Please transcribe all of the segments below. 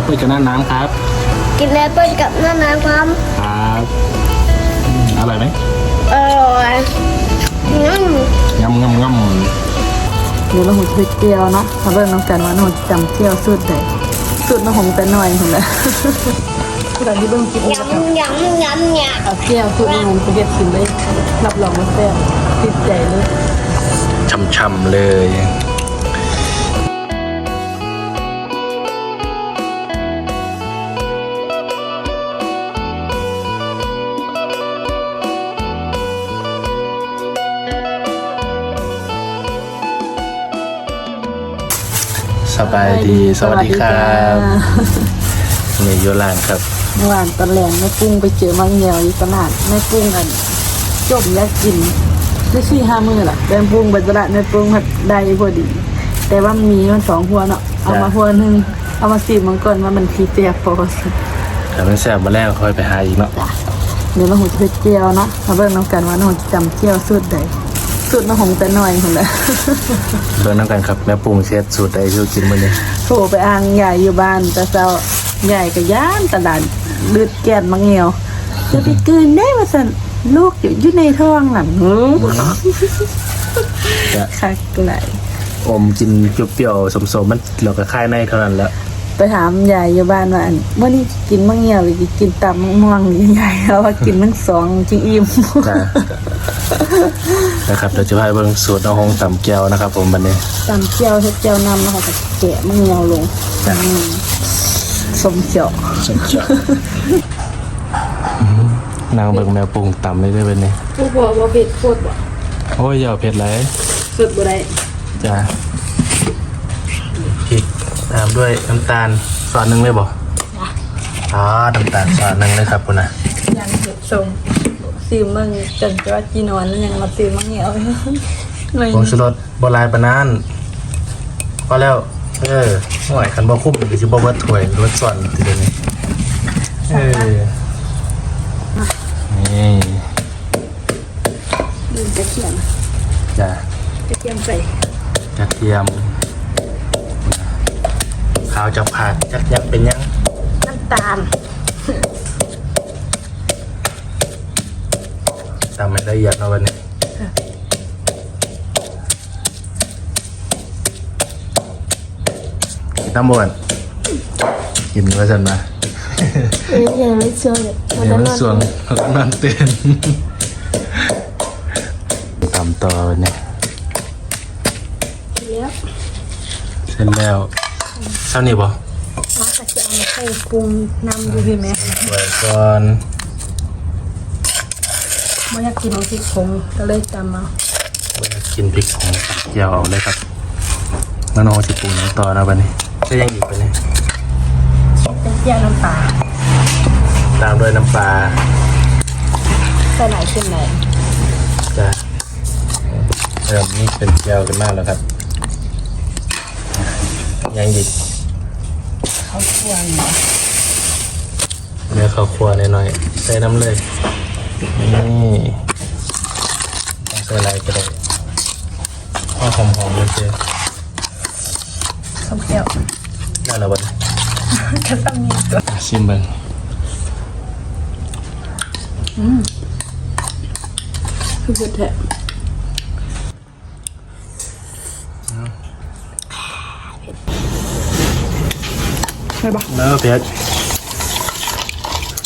แอปเปิลกับหน้าน้ำครับ กินแอปเปิ้ลกับหน้าน้ำครับครับอืมอร่อยไหมอร่อยอืมงำงำงเดี๋ยวเราหูจะเจียวเนาะมาเบิ่งน้องกันว่าน้องจำเจียวสูตรใดสูตรน้องหงแต่น้อยคนละผู้ใดที่เบิ่งคลิปนี้ยำยำยำยเอาเจียวสูตรน้องหงไปเก็บกินได้รับรองว่าแซ่บติดใจเลยำช่ำๆเลย สบายดี สวัสดีครับนี่โยลานครับเมื่อวานตอนแรงแม่กุ้งไปเจอมังเหี่ยวอยู่ตลาดแม่กุ้งอันจบอยากกินได้สี่ห้ามื้อละแม่กุ้งไปตลาดแม่กุ้งผัดได้พอดี แต่ว่ามันมีมันสองหัวเนาะเอามาหัวหนึงเอามาสีมันก่อนว่ามันพีเตียพอสิแต่มันแซ่บมาแล้วค่อยไปหาอีกเนาะจ้ะเดี๋ยวเราหูจะไปเจียวเนาะมาเบิ่งน้องกันว่าน้องจำเจียวสูตรใด สูตรน้องหงแต่น้อยคนละเบิ่งน้ำกันครับแม่ปรุงเช็ดสูตรใดที่กินมื้อนี้โทรไปอ่างใหญ่อยู่บ้านแต่เจ้าใหญ่กับย่านตลาดลืดแก่นมังเงียวจะไปกลืนได้มาสั่นลูกอยู่อยู่ในท้องหลังหูจะคักไหลายอมกินเปรี้ยวๆสมๆมันเราก็คายในเท่านั้นแหละ ไปถามยายอยู่บ้านว่าอันเมื่อนี้กินมังเงียวหรือกินตำมะม่วงหรือยังไงเขาว่ากินทั้งสองจริงอิ่มจ้ะนะครับเราจะพาไปเบิ่งสูตรน้องหงตำแก้วนะครับ ผมวันนี้ตำเจียวเฮ็ดเจียวนำนะคะแต่แกะมังเงียวลงจ้ะอืมสมเจาะสมเจาะนางเบิ่งแมวปรุงตำได้ด้วยวันนี้ผู้พ่อบ่เผ็ดโคตรบ่โอ้ยอย่าเอาเผ็ดเลยสุดบ่ได้จ้ะพริก ตามด้วยน้ำตาลซอสหนึ่งเลยบ่อ๋อน้ำตาลซอสหนึ่งเลยครับคุณนะยังเผ็ดสมซีมึงจนจะว่าจีนอนแล้วยังมาซีมังเงียวหน่อยผงชูรสบลายปานนั้นพอแล้ว เออห่วยคันบ่คุ้มหรือสิบ่เบิดถ้วยรสส่วนทีเดียวนี้เออนี่ลืมกระเทียมจ้ะกระเทียมใส่กระเทียมขาวจับผักยักยักเป็นยังน้ำตาลตามให้ละเอียดเนาะวันนี้กินน้ำบวนกินไว้สันมาำเอ้ยยังไม่เชื่อเลยเดี๋ยวมันสวงแล้วนอนเต้นตามต่อเนี่ยแล้วเสร็จแล้ว เท่านี้บ่เอากระเทียมใส่ปรุงน้ำดูพี่แม่ไว้ก่อนไม่อยากกินของพริกผงก็เลยจำเอาไว้กินพริกของเจียวเอาเลยครับแล้วน้องจะปรุงต่อนะวันนี้จะยังอีกไปเนี่ยเป็นเจียวน้ำปลาตามด้วยน้ำปลาใส่ไหนขึ้นไหนจะเริ่มนี่เป็นเจียวกันมากแล้วครับ ยังอีกเขาควรเนาะเนื้อข้าวคั่วหน่อยๆใส่น้ำเลยนี่ใส่อะไรก็ได้ข้าวหอมๆเลยเจ๊ส้มเจียวได้แล้ววันก็ต้องมีตัวชิมเบิ้งคือพูดแท้ ใช่ปะเนื้อเผ็ด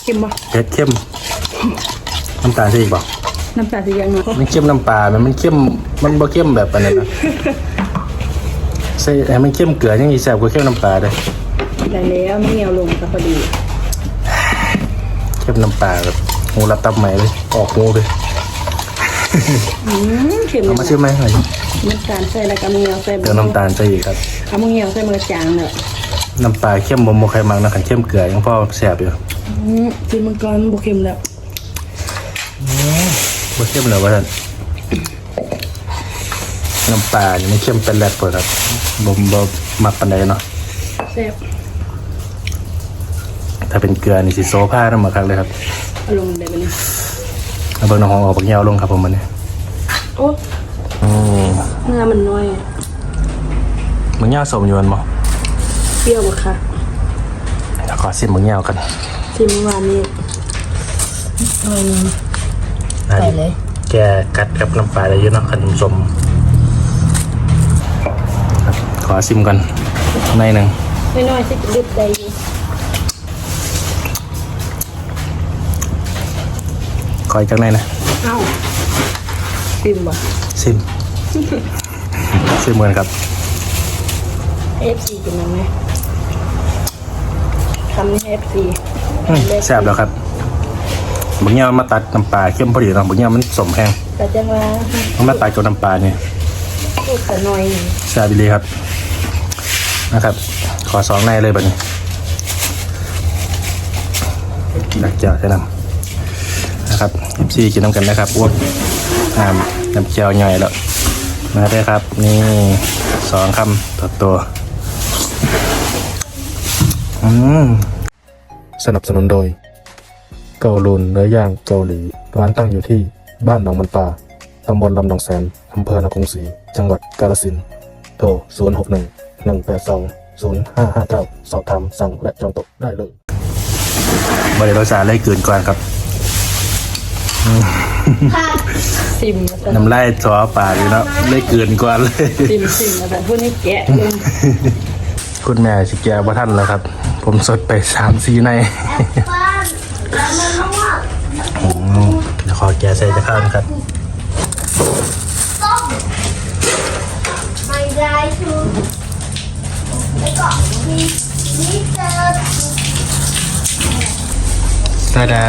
เค็มปะเผ็ดเข้มน้ำตาลใช่อีกเปล่าน้ำตาลสียังเนาะมันเข้มน้ำปลามันมันเข้มมันบ่เข้มแบบอันนั้นนะใส่ให้มันเข้มเกลือยังอีแซ่บกว่าเข้มน้ำปลาเลยได้แล้วไม่เหนียวลงก็พอดีเข้มน้ำปลาแบบหูรับตับใหม่เลยออกหูเลยอืมเค็มเอามาชิมไหมหน่อยน้ำตาลใส่แล้วก็มะเงียวใส่เดี๋ยวน้ำตาลใส่อีกครับเอามะเงียวใส่มะจางเนอะ น้ำปลาเข้มบ่บ่ใครมักนะคันเข้มเกลือยังพอแซ่บอยู่อืมกินมังกรบุเค็มแล้วบ่เข้มเลยว่าท่านน้ำปลานี่มันเข้มเป็นแรดเปิดครับบ่บ่มักปานใดเนาะแซ่บถ้าเป็นเกลือนี่สิโซผ้าน้ำมาคักเลยครับเอาลงได้ไหมเนี่ยเอาเบิ่งน้องหอมออกปักเหยาวลงครับผมมันนี่โอ้อืมเนื้อมันน้อยอะมันยาวสมอยู่มันบ่ เปรี้ยวบ่ค่ะขอซิมมึงเงี้ยวกันชิมเมื่อวานนี้เออใส่เลยแกกัดกับน้ำปลาได้เยอะเนาะขนมสมครับขอซิมกันในอยหนึ่งไม่น้อยสิดึกได้อยู่ขออีกจังในอยนะ เอ้าชิมบ่ ซิม ซิมเหมือนครับเอฟซีกินน้ำไหม คำนี้เอฟซีอืมแซ่บแล้วครับมึงเงี้ยวมาตัดน้ำปลาเข้มพอดีเนาะมึงเงี้ยวมันสมแห้งแต่จังว่ามันมาตัดกับน้ำปลาเนี่ยพูดแต่น้อยหนึ่งแซ่บดีครับ นะครับ ขอสองในเลยบัดนี้ดักเจียวใช่น้ำนะครับซีกินน้ำกันนะครับอ้วนน้ำน้ำเจียวใหญ่แล้วมาได้ครับ นี่สองคำต่อตัว อืมสนับสนุนโดย เกาลูนเนื้อย่างเกาหลี ร้านตั้งอยู่ที่บ้านหนองมันปลาตำบลลำหนองแสนอำเภอนครศรีจังหวัดกาฬสินธุ์โทร 061 182 0559 สอบถามสั่งและจองโต๊ะได้เลยบริโภคสารไล่เกินก่อนครับ ซิมมาแต่น้ำไล่ซอปากอยู่เนาะไล่เกินก่อนเลย ซิมซิมมาแต่พวกนี้แกะเลยคุณแม่ชิแกว่าท่านแล้วครับ ผมสดไปสามซีในบ้านแล้วมันต้องว่าอืมเดี๋ยวขอแกะใส่จะข้ามครับต้มไม่ได้ชูไปก่อนมีมีเจอตาดา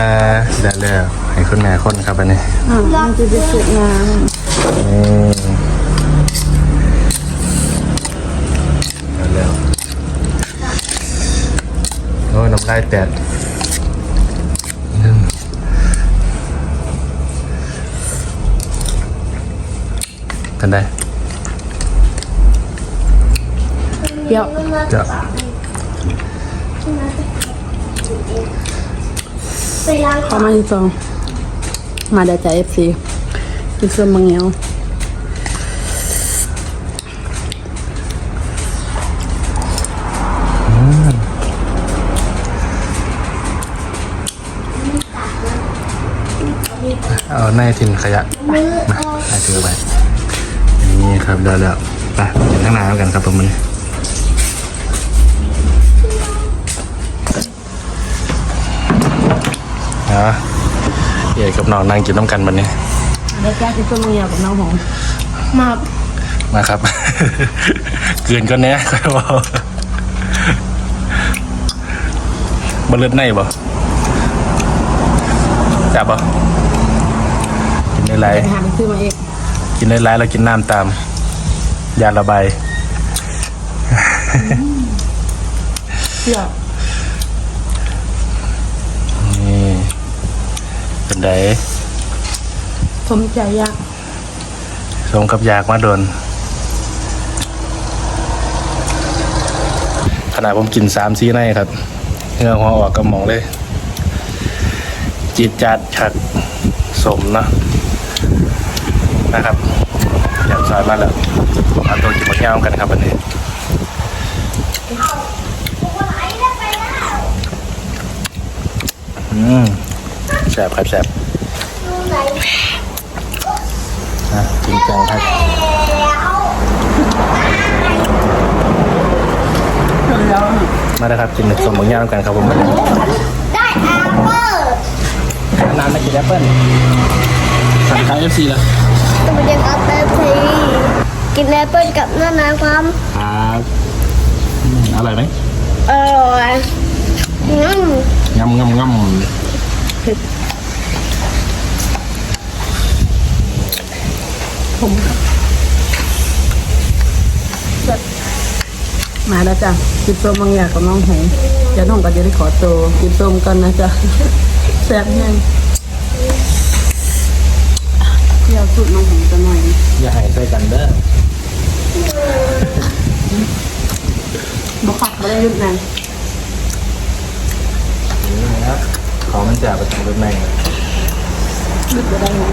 ได้แล้วให้คุณแม่คนครับอันนี้อ่ามันจะไปสุกงามนี่ได้แล้ว โอ้ยน้ำลายแตกอืมกันได้เปรี้ยวจะไปล้างเข้ามาที่สองมาได้จากเอฟซีกินส้มมังเงียว เอาในทิ้งขยะมาให้ถือไปนี่ครับเดี๋ยวเดี๋ยวไปเห็นข้างหน้าแล้วกันครับผมมันนะเอ๋กับน้องนั่งกินน้ำกันวันนี้ได้แก้กินส้มมังเงียวกับน้องหอมมามาครับ เกินก็แน่ก็บอกบนเลือดในบ่จับบ่ กินได้ไรไปหาไปซื้อมาเองกินได้ไรแล้วกินน้ำตาม ยาระบายเปรี้ยวนี่เป็นไดสมใจยากสมกับยากมาโดนขนาดผมกินสามซีในครับเหงื่อหัวออกกระหมองเลยจีดจัดขัดสมเนาะ นะครับอยากซอยมาแล้วเอาตัวกินมะย่างกันครับวันนี้อืมแสบครับแสบดูไหนนะจริงจังครับแล้วมาแล้วครับกินสมมะย่างกันครับผมได้แอปเปิ้ลน้ำไม่กินแอปเปิ้ลสั่งทางเอฟซีละ ตัวเดียวกับแอปเปิ้ลกินแอปเปิ้ลกับน้ำน้ำความครับอืมอร่อยไหมอร่อยอืมงำงำงมาแล้วจ้ะกินส้มมังเงียวกับน้องหงเดี๋ยวน้องก็จะได้ขอตัวกินส้มกันนะจ๊ะแซ่บแห้ง เที่ยวสุดน้องหงจะหน่อยำอย่าใหายใส่กันเด้อบ่ขัดบ่ได้ยุดนานนี่นะครับของมันจะประจำรถแม่งยุดบ่ได้นะ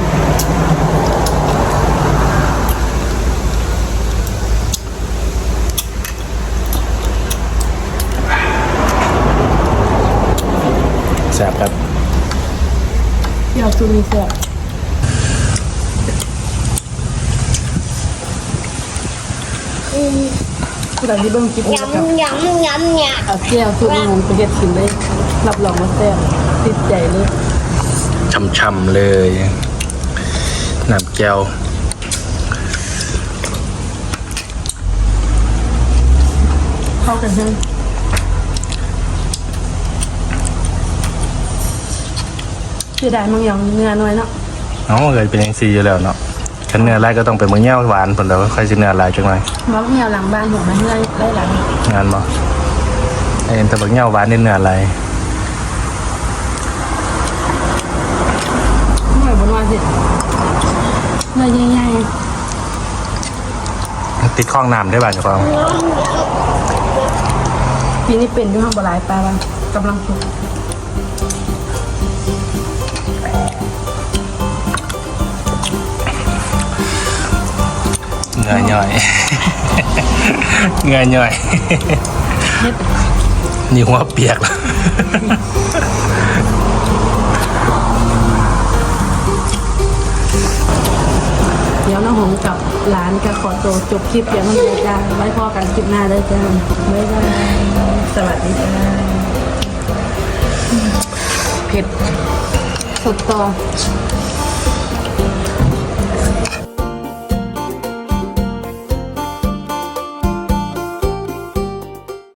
แซ่บครับเดี๋ยวซูมีแซ่บ ผู้ใดที่เบิ่งคลิปนี้นะครับยำยำยำยเอาแก้วทุกงไปเฮ็ดกินได้รับรองว่าแซ่บติดใจเลยช่ำๆเลยน้ำแก้วเข้ากันใช่ไหมเสียดายมังยองเนื้อน้อยเนาะน้องเคยเป็นยังซีอยู่แล้วเนาะ คันเนื้อลายก็ต้องเป็นมือเงี้ยวหวานผลแล้วค่อยสิเนื้อลายจังหน่อยมักเงี้ยวหลังบ้านผมมันเนื้อได้หลังงานบ่ไอ้เอ็นแต่บักเงี้ยวหวานนี่เนื้อลายหน่อยบนว่าสิเนื้อใหญ่ติดข้องน้ำได้บ้างจ้ะพ่อๆปีนี้เป็นด้วยห้องบหลายปลาบ้างกำลังสุก เงยย่อยเงยย่อยเฮ็ดนี่หัวเปียกแล้วเดี๋ยวน้องหงกับหลานก็ขอตัวจบคลิปเดี๋ยวมันเลยจ้าไว้พอกันคลิปหน้าเลยจ้าบ๊ายบายสวัสดีจ้าเผ็ดสดต่อ